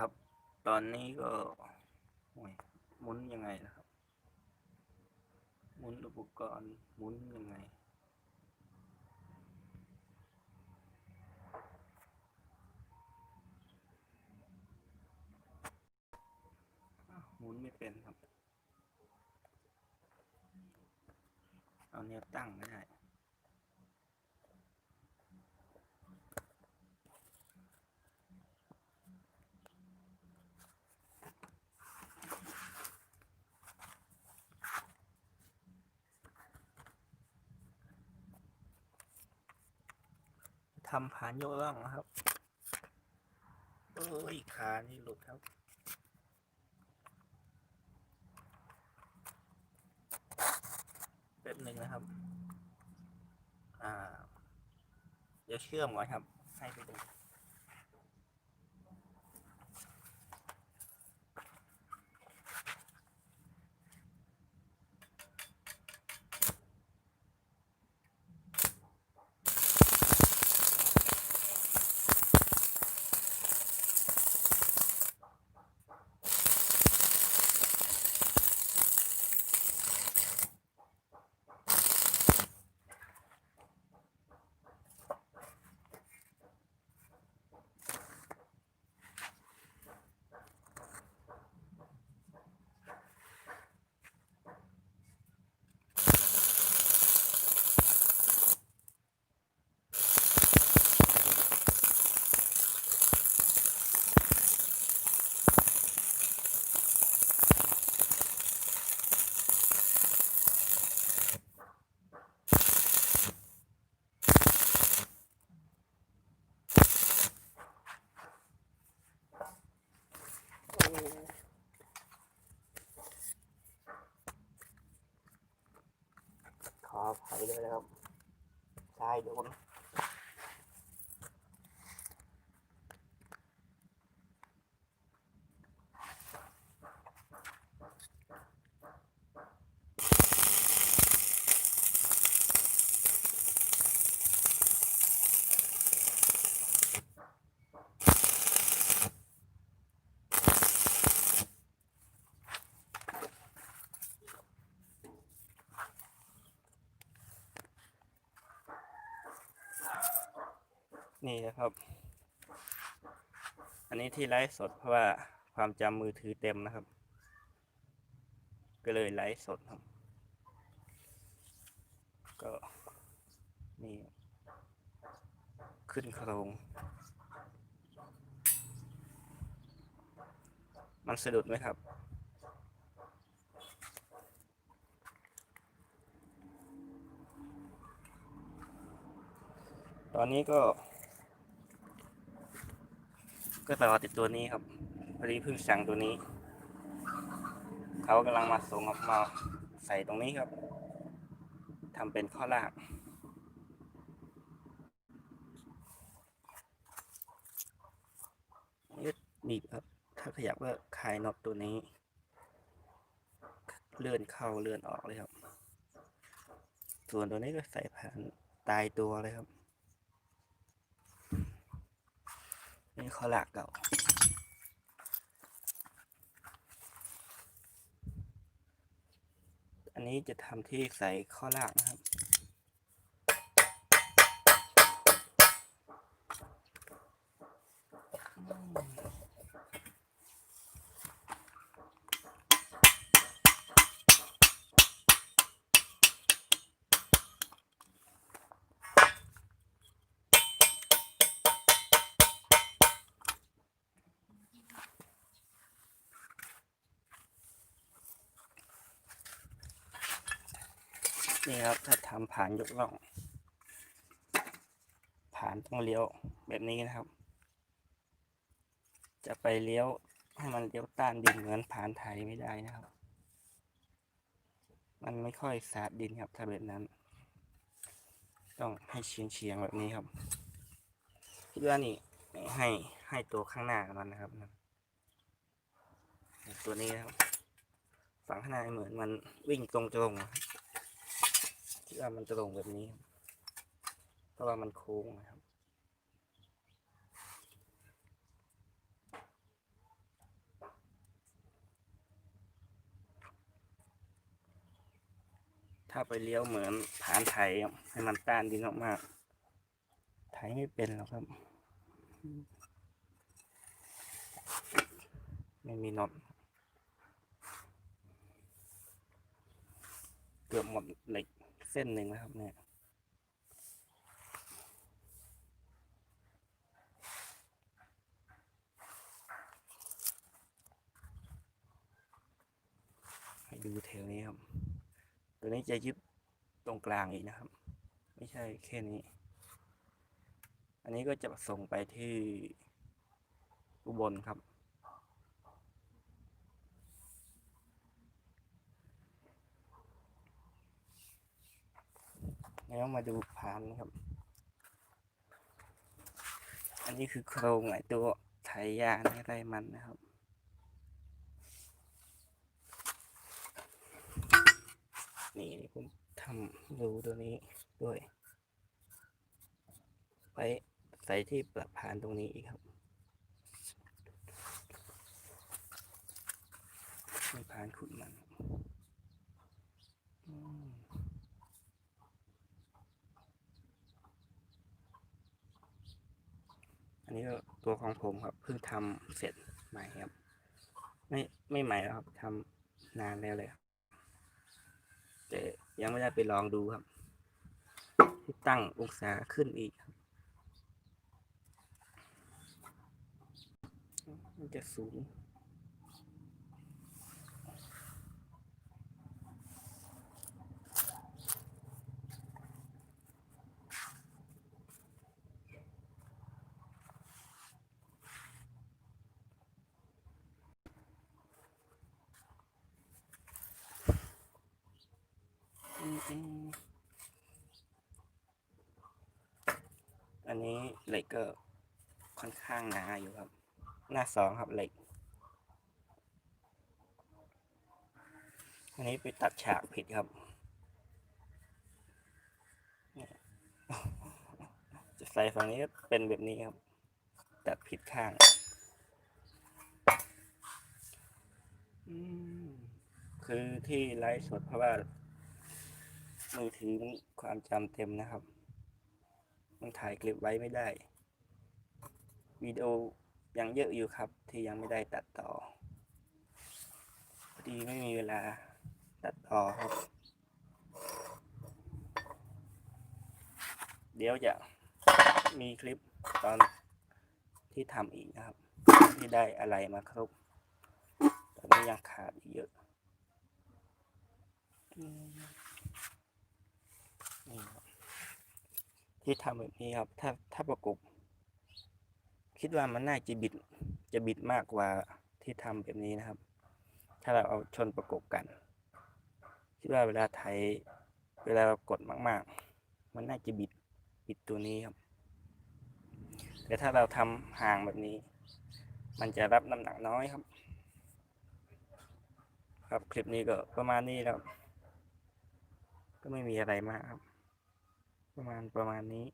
ครับ ตอนนี้ก็หมุนยังไงนะครับหมุนอุปกรณ์หมุนยังไงหมุนไม่เป็นครับ เอาแนวตั้งไม่ได้ ทำผานโยกล่องนะครับเอ้ยขานี่หลุดครับแป๊บหนึ่งนะครับ อ่า เดี๋ยวเชื่อมก่อนครับ ให้ไปดู ขออภัยด้วย นะครับทรายโดน นี่นะครับ อันนี้ที่ไลฟ์สดเพราะว่าความจำมือถือเต็มนะครับ ก็เลยไลฟ์สดครับ ก็นี่ขึ้นโครงมันสะดุดไหมครับ ตอนนี้ก็ ก็ต่อติดตัวนี้ครับพอดีเพิ่งสั่งตัวนี้ เขากำลังมาส่งออกมาใส่ตรงนี้ครับทำเป็นข้อลากยึดหนีบครับ ถ้าขยับก็คลายน็อตตัวนี้ เลื่อนเข้าเลื่อนออกเลยครับ ส่วนตัวนี้ก็ใส่ผ่านตายตัวเลยครับ นี่ข้อหลักเก่าอันนี้จะทำที่ใส่ข้อลากนะครับ นี่ครับถ้าทำผ่านยกล่อง ผ่านต้องเลี้ยวแบบนี้นะครับ จะไปเลี้ยวให้มันเลี้ยวต้านดินเหมือนผ่านไทยไม่ได้นะครับ มันไม่ค่อยสาดดินครับถ้าแบบนั้น ต้องให้เฉียงเฉียงแบบนี้ครับคิดว่านี่ให้ให้ตัวข้างหน้ามันนะครับนะตัวนี้นะครับฝั่งข้างในเหมือนมันวิ่งตรงๆ ว่ามันตรงแบบนี้ เพราะว่ามันโค้งนะครับ ถ้าไปเลี้ยวเหมือนผานไถให้มันต้านดินมากๆไถไม่เป็นหรอกครับ ไม่มีน็อตเกือบหมดเหล็ก เส้นหนึ่งแล้วครับเนี่ยให้ดูแถวนี้ครับ ตัวนี้จะยึดตรงกลางอีกนะครับ ไม่ใช่แค่นี้ อันนี้ก็จะส่งไปที่อุบลครับ แล้วมาดูพานนะครับ อันนี้คือโครงไอตัวไถยาในไรมันนะครับนี่ผมทำรูตัวนี้ด้วย ไว้ใส่ที่ปรับพานตรงนี้อีกครับมีพานขุดมันอืมอันนี้ก็ ตัวของผมครับเพิ่งทำเสร็จใหม่ครับ ไม่ไม่ใหม่แล้วครับทำนานแล้วเลยครับแต่ยังไม่ได้ไปลองดูครับ ที่ตั้งองศาขึ้นอีกครับมันจะสูง อืมอืมอั นี้เหล็กก็ค่อนข้างหนาอยู่ครับ หน้าสองครับเหล็ก อันนี้ไปตัดฉากผิดครับ จะใส่ฝั่งนี้ก็เป็นแบบนี้ครับ ตัดผิดข้างคือที่ไลฟ์สดเพราะว่ามือถือความจำเต็มนะครับ มันถ่ายคลิปไว้ไม่ได้วิดีโอยังเยอะอยู่ครับ ที่ยังไม่ได้ตัดต่อพอดีไม่มีเวลาตัดต่อครับ เดี๋ยวจะมีคลิปตอนที่ทำอีกนะครับ ที่ได้อะไรมาครบตอนนี้ยังขาดอีกเยอะอืม นี่ครับ ที่ทำแบบนี้ครับ ถ้าถ้าประกบ คิดว่ามันน่าจะบิด จะบิดมากกว่าที่ทำแบบนี้นะครับ ถ้าเราเอาชนประกบกัน คิดว่าเวลาไถเวลาเรากดมาก ๆ มันน่าจะบิดบิดตัวนี้ครับ แต่ถ้าเราทำห่างแบบนี้ มันจะรับน้ำหนักน้อยครับ ครับคลิปนี้ก็ประมาณนี้แล้วก็ไม่มีอะไรมากครับ ประมาณประมาณนี้